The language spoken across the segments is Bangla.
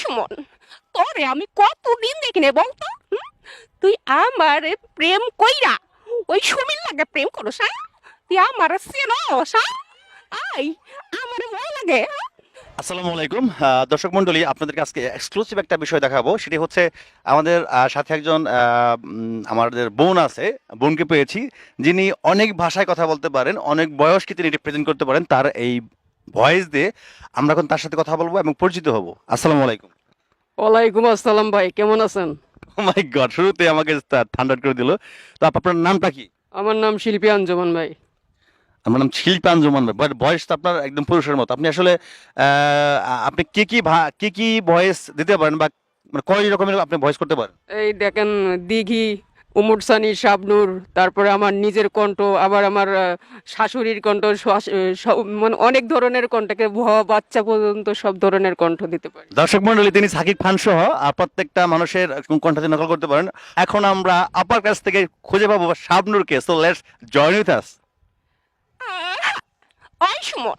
সুমন তোরে আমি কতদিন দেখিনি বলতো? তুই আমারে প্রেম কইরা ওই সুমির লাগে প্রেম করস হ্যাঁ? তুই আমার চেনস হ্যাঁ? আই, আমার ভয় লাগে? আসসালামু আলাইকুম। দর্শক মণ্ডলী, আপনাদেরকে আজকে এক্সক্লুসিভ একটা বিষয় দেখাবো। সেটি হচ্ছে আমাদের সাথে একজন আমাদের বোন আছে, বোনকে পেয়েছি। যিনি অনেক ভাষায় কথা বলতে পারেন, অনেক বয়সকে তিনি রিপ্রেজেন্ট করতে পারেন তার এই ভয়েস দিয়ে আমরা এখন তার সাথে কথা বলব এবং পরিচিত হব। আসসালামু আলাইকুম। ওয়ালাইকুম আসসালাম ভাই কেমন আছেন? মাই গড শুরুতে আমাকে ঠান্ডা করে দিল। তো আপনার নামটা কি? আমার নাম শিল্পী আঞ্জমান ভাই। আমার নাম শিল্পী জমান ভাই। বাট ভয়েস তো আপনার একদম পুরুষের মতো। আপনি আসলে আপনি কি কি কি কি ভয়েস দিতে পারেন বা মানে কয় রকমের আপনি ভয়েস করতে পারেন? এই দেখেন দিঘি উমুরসানি শাবনুর তারপরে আমার নিজের কণ্ঠ আবার আমার শাশুড়ির কণ্ঠ সব- মানে অনেক ধরনের কণ্ঠকে ভুয়া বাচ্চা পর্যন্ত সব ধরনের কণ্ঠ দিতে পারি। দর্শক মন্ডলী তিনি সাকিব খান সহ আর প্রত্যেকটা মানুষের কণ্ঠাতে নকল করতে পারেন। এখন আমরা আপার কাছ থেকে খুঁজে পাবো শাবনুরকে। So let's join with us Suman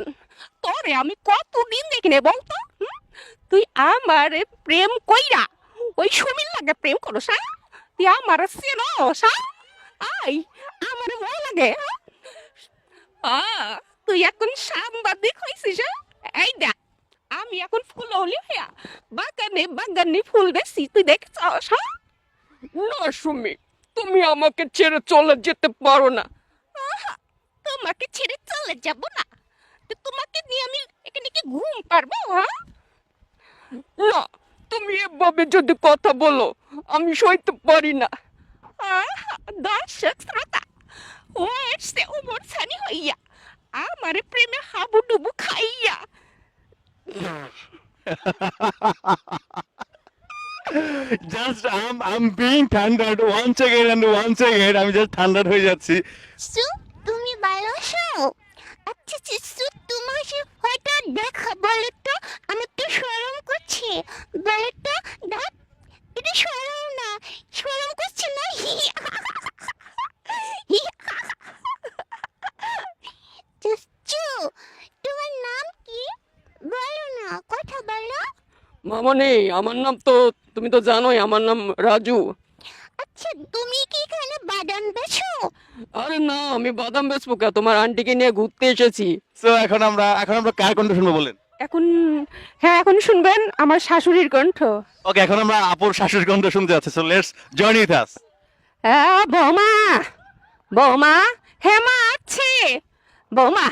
তোরে আমি কতদিন দেখিনি বলতো? তো তুই আমারে প্রেম কইরা ওই সুমিল লাগে প্রেম করস হ্যাঁ? তুই আমার চেনস আই আমার ভয় লাগে। হ্যাঁ? তুই এখন সাংবাদিক হয়েছিস হ্যাঁ? এই দেখ আমি এখন ফুল হলি হইয়া বাগানে বাগানে ফুল বেশি তুই দেখছস হ্যাঁ? না সুমি তুমি আমাকে ছেড়ে চলে যেতে পারো না। তোমাকে ছেড়ে চলে যাব না? তোমাকে নিয়ে আমি এখানে কি ঘুম পারব হ্যাঁ? না তুমি এভাবে যদি কথা বলো আমি সইতে পারি না। দর্শক শ্রোতা ও হইয়া আমার প্রেমে খাইয়া। Just I'm I'm being once again and once again আমি জাস্ট ঠান্ডাড হয়ে যাচ্ছি। সু তুমি ভালোবাসো আচ্ছা, আচ্ছা সু তোমার হঠাৎ দেখা বলে তো আমি তো সর তো দেখ এটা না করছে না। তোমার নাম কি? বলো না কথা বলো। মামনি আমার নাম তো তুমি তো জানোই আমার নাম রাজু। আচ্ছা তুমি কি এখানে বাদাম বেছো আরে না আমি বাদাম বেচবো কে? তোমার আন্টিকে নিয়ে ঘুরতে এসেছি। সো এখন আমরা এখন আমরা কার কণ্ঠ শুনব বলেন? এখন হ্যাঁ এখন শুনবেন আমার শাশুড়ির কণ্ঠ। ওকে এখন আমরা আপুর শাশুড়ির কণ্ঠ শুনতে যাচ্ছি। So let's join with us হ্যাঁ বৌমা বৌমা হ্যাঁ মা আছে। বৌমা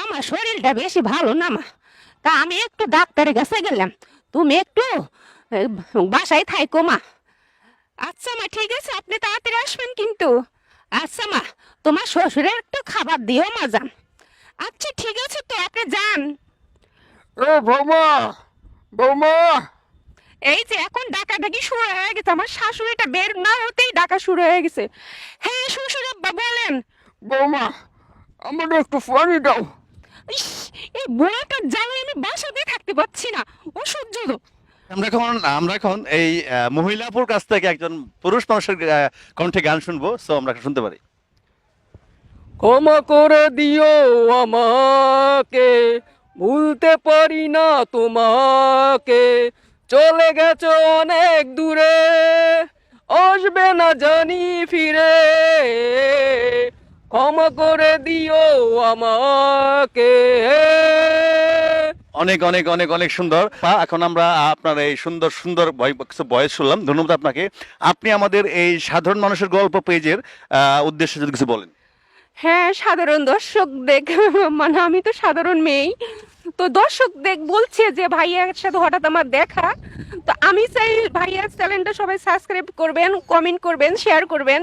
আমার শরীরটা বেশি ভালো না মা। তা আমি একটু ডাক্তারের কাছে গেলাম। তুমি একটু বাসায় থাইকো মা। আচ্ছা মা ঠিক আছে আপনি তাড়াতাড়ি আসবেন কিন্তু। আচ্ছা মা তোমার শ্বশুরের একটু খাবার দিও মা যান। আচ্ছা ঠিক আছে তো আপনি যান। ও বৌমা বৌমা। এই যে এখন ডাকাডাকি শুরু হয়ে গেছে। আমার শাশুড়িটা বের না হতেই ডাকা শুরু হয়ে গেছে। হ্যাঁ শ্বশুর আব্বা বলেন। বৌমা আমার একটু পানি দাও। ইস, এই বুড়াটার জ্বালায় আমি বাসাতে থাকতে পারছি না। ও সহ্য আমরা এখন আমরা এখন এই আহ, মহিলাপুর কাছ থেকে একজন পুরুষ মানুষের আহ, কণ্ঠে গান শুনব। সো আমরা শুনতে পারি। ক্ষমা করে দিও আমাকে। ভুলতে পারি না তোমাকে। চলে গেছো অনেক দূরে, আসবে না জানি ফিরে। ক্ষমা করে দিও আমাকে। অনেক অনেক অনেক অনেক সুন্দর। এখন আমরা আপনার এই সুন্দর সুন্দর বয়স শুনলাম। ধন্যবাদ আপনাকে। আপনি আমাদের এই সাধারণ মানুষের গল্প পেজের উদ্দেশ্যে যদি কিছু বলেন। হ্যাঁ সাধারণ দর্শক দেখ মানে আমি তো সাধারণ মেয়েই। তো দর্শক দেখ, বলছে যে ভাইয়ার সাথে হঠাৎ আমার দেখা। তো আমি চাই ভাইয়ার চ্যানেলটা সবাই সাবস্ক্রাইব করবেন কমেন্ট করবেন শেয়ার করবেন।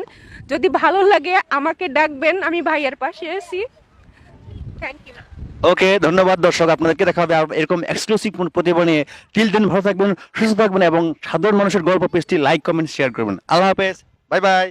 যদি ভালো লাগে, আমাকে ডাকবেন, আমি ভাইয়ার পাশে আছি। থ্যাংক ইউ ওকে ধন্যবাদ দর্শক, আপনাদেরকে দেখা হবে এরকম এক্সক্লুসিভ প্রতিভা নিয়ে। টিল দেন ভালো থাকবেন, সুস্থ থাকবেন এবং সাধারণ মানুষের গল্প পেজটি লাইক কমেন্ট শেয়ার করবেন। আল্লাহ হাফেজ বাই বাই